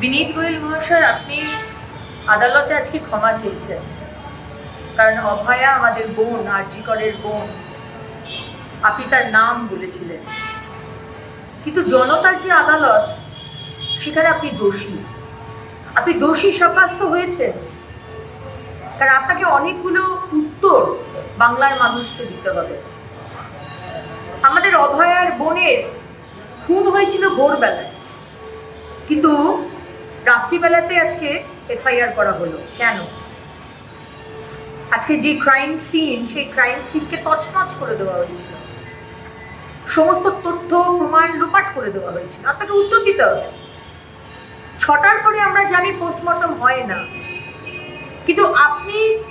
বিনীত গোয়েল মহাশয়, আপনি আদালতে আজকে ক্ষমা চেয়েছেন। কারণ অভয়া আমাদের বোন, আরজিকরের বোন। আপনি তার নাম বলেছিলেন। কিন্তু জনতার যে আদালত, সেখানে আপনি দোষী। আপনি দোষী সাব্যস্ত হয়েছেন। কারণ আপনাকে অনেকগুলো উত্তর বাংলার মানুষকে দিতে হবে। আমাদের অভয়ার বোনের খুন হয়েছিল ভোরবেলায়। কিন্তু রাত্রিবেলাতে আজকে এফআইআর করা হলো। কেন? আজকে যে ক্রাইম সিন সেই ক্রাইম সিনকে তছনছ করে দেওয়া হয়েছিল। সমস্ত তথ্য, প্রমাণ লোপাট করে দেওয়া হয়েছিল। আপনাকে উত্তর দিতে হবে। ছটার পরে আমরা জানি পোস্টমর্টম হয় না। কিন্তু আপনি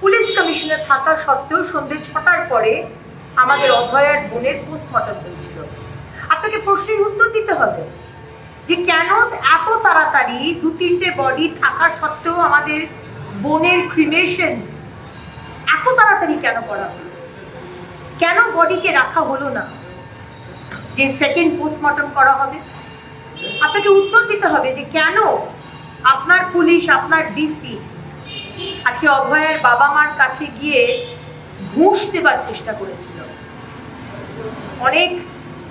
পুলিশ কমিশনে থাকা সত্ত্বেও সন্ধ্যে ছটার পরে আমাদের অভয়ার বোনের পোস্টমর্টম হয়েছিল। আপনাকে প্রশ্নের উত্তর দিতে হবে। যে কেন এত তাড়াতাড়ি দু তিনটে বডি থাকা সত্ত্বেও আমাদের বোনের ক্রিমেশন এত তাড়াতাড়ি কেন করা হলো? কেন বডিকে রাখা হলো না? যে সেকেন্ড পোস্টমর্টম করা হবে? আপনাকে উত্তর দিতে হবে যে কেন আপনার পুলিশ, আপনার ডিসি আজকে অভয়ের বাবা মার কাছে গিয়ে ঘুষ দেবার চেষ্টা করেছিল। অনেক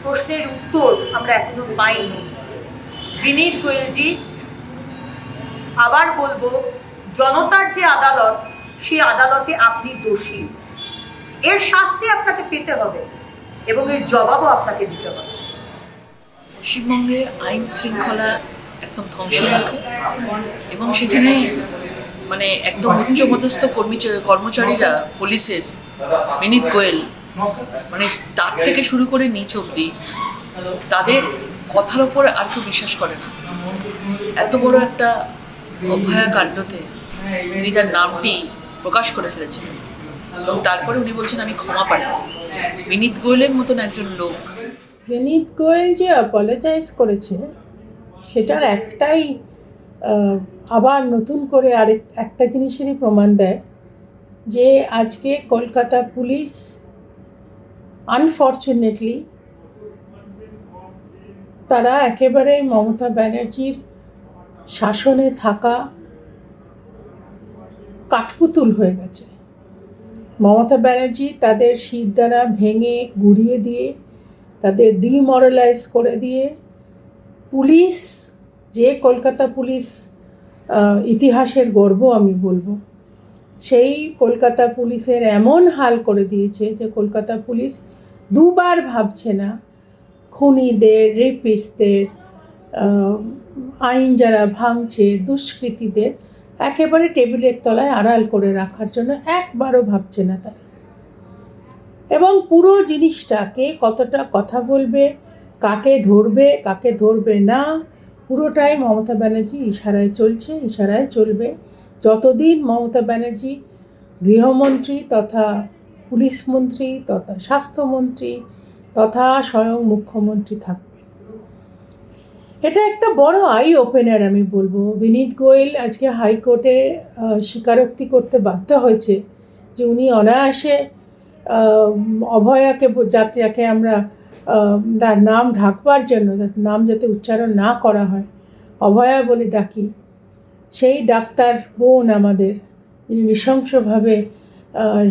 প্রশ্নের উত্তর আমরা এখনও পাইনি। বিনীত গোয়েলজি, আবার বলব, জনতার যে আদালত, সেই আদালতে আপনি দোষী। এর শাস্তি আপনাকে পেতে হবে এবং এর জবাবও আপনাকে দিতে হবে। পশ্চিমবঙ্গে আইন শৃঙ্খলা একদম ধ্বংসের মুখে এবং সেখানে মানে একদম উচ্চপদস্থ কর্মী কর্মচারীরা পুলিশের বিনীত গোয়েল মানে তার থেকে শুরু করে নিচ অব্দি তাদের কথার ওপর আর কেউ বিশ্বাস করে না। এত বড় একটা অভয়া কাণ্ডতে তিনি তার নামটি প্রকাশ করে ফেলেছিলেন। এবং তারপরে উনি বলছেন, আমি ক্ষমা পাই। বিনীত গোয়েলের মতন একজন লোক। বিনীত গোয়েল যে অ্যাপোলোজাইজ করেছে, সেটার একটাই আবার নতুন করে আরেক, একটা জিনিসেরই প্রমাণ দেয় যে আজকে কলকাতা পুলিশ আনফর্চুনেটলি তারা একেবারে মমতা ব্যানার্জির শাসনে থাকা কাঠপুতুল হয়ে গেছে। মমতা ব্যানার্জি তাদের শির দ্বারা ভেঙে, গুড়িয়ে দিয়ে, তাদের ডিমরালাইজ করে দিয়ে পুলিশ, যে কলকাতা পুলিশ ইতিহাসের গর্ব আমি বলব, সেই কলকাতা পুলিশের এমন হাল করে দিয়েছে যে কলকাতা পুলিশ দুবার ভাবছে না খুনিদের রেপিস্টদের আইন যারা ভাঙছে, দুষ্কৃতীদের একেবারে টেবিলের তলায় আড়াল করে রাখার জন্য একবারও ভাবছে না তারা। এবং পুরো জিনিসটাকে কতটা কথা বলবে, কাকে ধরবে কাকে ধরবে না, পুরোটাই মমতা ব্যানার্জি ইশারায় চলছে, ইশারায় চলবে। যতদিন মমতা ব্যানার্জি, গৃহমন্ত্রী তথা পুলিশ মন্ত্রী তথা স্বাস্থ্যমন্ত্রী তথা স্বয়ং মুখ্যমন্ত্রী থাকবে। এটা একটা বড় আই ওপেনার আমি বলব। বিনীত গোয়েল আজকে হাইকোর্টে স্বীকারোক্তি করতে বাধ্য হয়েছে যে উনি অনায়াসে অভয়াকে যাকে আমরা তার নাম ঢাকবার জন্য নাম যাতে উচ্চারণ না করা হয়, অভয়া বলে ডাকি। সেই ডাক্তার বোন আমাদের নৃশংসভাবে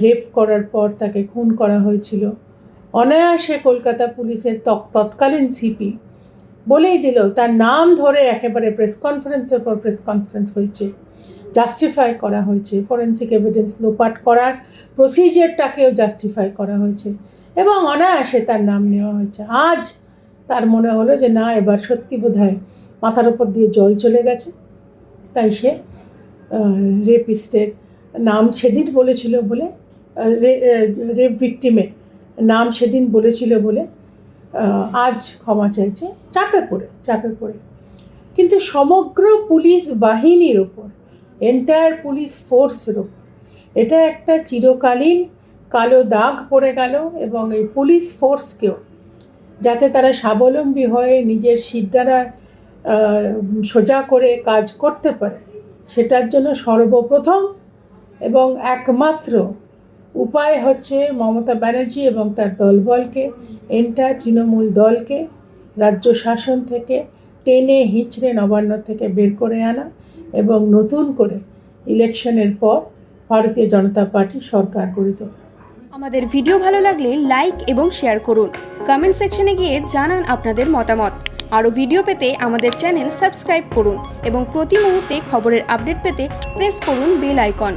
রেপ করার পর তাকে খুন করা হয়েছিল। অনায়াসে কলকাতা পুলিশের তৎ- তৎকালীন সিপি বলেই দিল, তার নাম ধরে একেবারে প্রেস কনফারেন্সের পর প্রেস কনফারেন্স হয়েছে। জাস্টিফাই করা হয়েছে ফরেন্সিক এভিডেন্স লোপাট করার প্রসিজারটাকেও জাস্টিফাই করা হয়েছে এবং অনায়াসে তার নাম নেওয়া হয়েছে। আজ তার মনে হলো যে না, এবার সত্যি বোধ মাথার ওপর দিয়ে জল চলে গেছে। তাই সে রেপিস্টের নাম সেদিন বলেছিল বলে রেপ ভিকটিমের নাম সেদিন বলেছিল বলে আজ ক্ষমা চাইছে, চাপে পড়ে চাপে পড়ে। কিন্তু সমগ্র পুলিশ বাহিনীর ওপর এন্টায়ার পুলিশ ফোর্সের ওপর, এটা একটা চিরকালীন কালো দাগ পড়ে গেল এবং এই পুলিশ ফোর্সকেও যাতে তারা স্বাবলম্বী হয়ে নিজের শির দ্বারা সোজা করে কাজ করতে পারে, সেটার জন্য সর্বপ্রথম এবং একমাত্র উপায় হচ্ছে মমতা ব্যানার্জি এবং তার দলবলকে এন্টায়ার তৃণমূল দলকে, রাজ্য শাসন থেকে টেনে হিঁচড়ে নবান্ন থেকে বের করে আনা এবং নতুন করে ইলেকশনের পর ভারতীয় জনতা পার্টি সরকার গড়ে তোলা। আমাদের ভিডিও ভালো লাগলে লাইক এবং শেয়ার করুন। কমেন্ট সেকশনে গিয়ে জানান আপনাদের মতামত। আরও ভিডিও পেতে আমাদের চ্যানেল সাবস্ক্রাইব করুন এবং প্রতি মুহূর্তে খবরের আপডেট পেতে প্রেস করুন বেল আইকন।